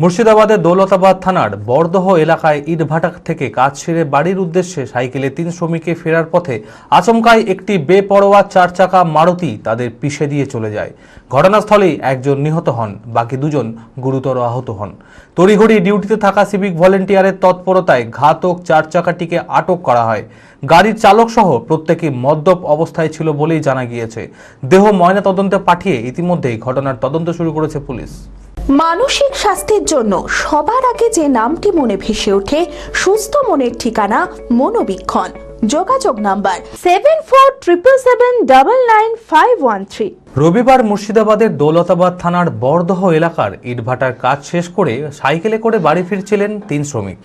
মুর্শিদাবাদের দৌলতাবাদ থানার বরদহ এলাকায় ইটভাটা থেকে কাজ সেরে বাড়ির উদ্দেশ্যে সাইকেলে তিন শ্রমিকে ফেরার পথে আচমকায় একটি বেপরোয়া চার চাকা মারুতি তাদের পিষে দিয়ে চলে যায়। ঘটনাস্থলেই একজন নিহত হন, বাকি দুজন গুরুতর আহত হন। তড়িঘড়ি ডিউটিতে থাকা সিভিক ভলেন্টিয়ারের তৎপরতায় ঘাতক চার চাকাটিকে আটক করা হয়। গাড়ির চালক সহ প্রত্যেকেই মদ্যপ অবস্থায় ছিল বলেই জানা গিয়েছে। দেহ ময়নাতদন্তে পাঠিয়ে ইতিমধ্যেই ঘটনার তদন্ত শুরু করেছে পুলিশ। মানসিক স্বাস্থ্যের জন্য সবার আগে যে নামটি মনে ভেসে ওঠে, সুস্থ মনের ঠিকানা মনোবীক্ষণ। যোগাযোগ number seven four triple seven double nine five one three রবিবার মুর্শিদাবাদের দৌলতাবাদ থানার বর্দহ এলাকার ইটভাটার কাজ শেষ করে সাইকেলে করে বাড়ি ফিরছিলেন তিন শ্রমিক।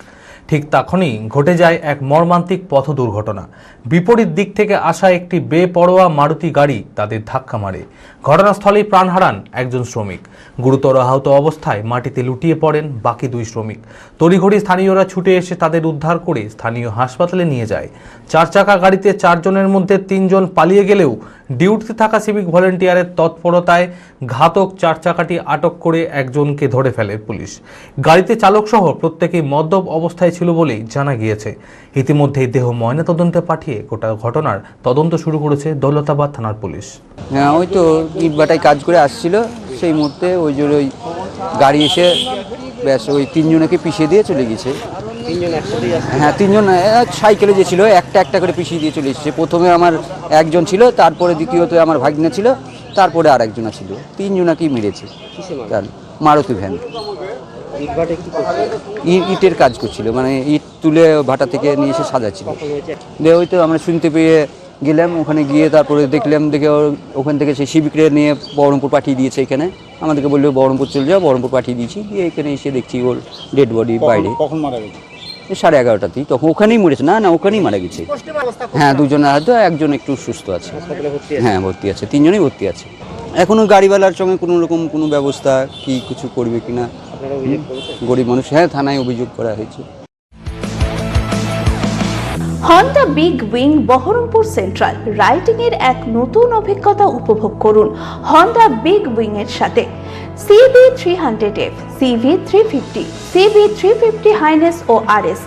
ঠিক তখনই ঘটে যায় এক মর্মান্তিক পথ দুর্ঘটনা। বিপরীত দিক থেকে আসা একটি বেপরোয়া মারুতি গাড়ি তাদের ধাক্কা মারে। ঘটনাস্থলেই প্রাণ হারান একজন শ্রমিক। গুরুতর আহত অবস্থায় মাটিতে লুটিয়ে পড়েন বাকি দুই শ্রমিক। তড়িঘড়ি স্থানীয়রা ছুটে এসে তাদের উদ্ধার করে স্থানীয় হাসপাতালে নিয়ে যায়। চার চাকা গাড়িতে চারজনের মধ্যে তিনজন পালিয়ে গেলেও ডিউটিতে থাকা সিভিক ভলেন্টিয়ারের তৎপরতায় ঘাতক চার চাকাটি আটক করে একজনকে ধরে ফেলে পুলিশ। গাড়িতে চালকসহ প্রত্যেকেই মদ্যপ অবস্থায় ছিল বলেই জানা গিয়েছে। ইতিমধ্যেই দেহ ময়নাতদন্তে পাঠিয়ে গোটা ঘটনার তদন্ত শুরু করেছে দৌলতাবাদ থানার পুলিশ। হ্যাঁ ওই তো ইটবাটায় কাজ করে আসছিল। সেই মুহূর্তে ওই জন্য ওই গাড়ি এসে ব্যাস ওই তিনজনকে পিছিয়ে দিয়ে চলে গেছে। হ্যাঁ তিনজন সাইকেলে যে ছিল একটা একটা করে পিছিয়ে দিয়ে চলে এসেছে। প্রথমে আমার একজন ছিল তারপরে দ্বিতীয়ত আমার ভাগ্নে ছিল তারপরে আর একজনা ছিল। তিনজনাকেই মেরেছে। তার মারুতি ভ্যান। ইটের কাজ করছিল মানে ইট তুলে ভাটা থেকে নিয়ে এসে সাজাচ্ছিল। দিয়ে ওই তো আমরা শুনতে পেয়ে গেলাম ওখানে গিয়ে তারপরে দেখলাম দেখে ওখান থেকে সেই শিবিকরে নিয়ে বহরমপুর পাঠিয়ে দিয়েছে এখানে। আমাদেরকে বলল বহরমপুর চলে যাও বহরমপুর পাঠিয়ে দিয়েছি। দিয়ে এখানে এসে দেখছি ওর ডেড বডি বাইরে। কখন মারা গেছে? সাড়ে এগারোটাতেই তখন ওখানেই মরেছে। না না, ওখানেই মারা গেছে। হ্যাঁ দুজনের হয়তো একজন একটু সুস্থ আছে। হ্যাঁ ভর্তি আছে। তিনজনেই ভর্তি আছে। এখনও গাড়িওয়ালার সঙ্গে কোনো রকম কোনো ব্যবস্থা কি কিছু করবে কিনা? গরিব মানুষ। হ্যাঁ থানায় অভিযোগ করা হয়েছে। Honda big wing Baharampur central riding এর এক নতুন অভিজ্ঞতা উপভোগ করুন হন্ডা বিগ উইং এর সাথে CB three hundred F CB three fifty CB three fifty highness ও R S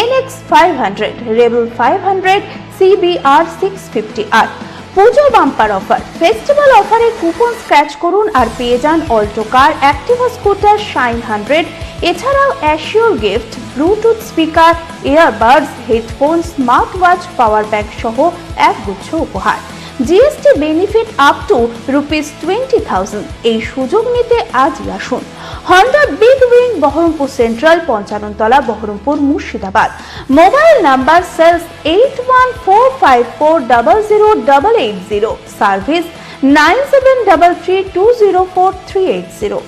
NX five hundred Rebel five hundred CBR six fifty R Puja bumper offer festival অফারে coupon scratch করুন আর পেয়ে যান Alto car Activa scooter Shine hundred এছাড়াও assure gift Bluetooth speaker earbuds headphone smart watch power bank সহ এক গুচ্ছ উপহার GST benefit up to rupees twenty thousand এই সুযোগ নিতে আজই আসুন। Honda big wing Baharampur central Panchanantala Baharampur Murshidabad. Mobile number sales eight one four five four double zero double eight zero service nine seven double three two zero four three eight zero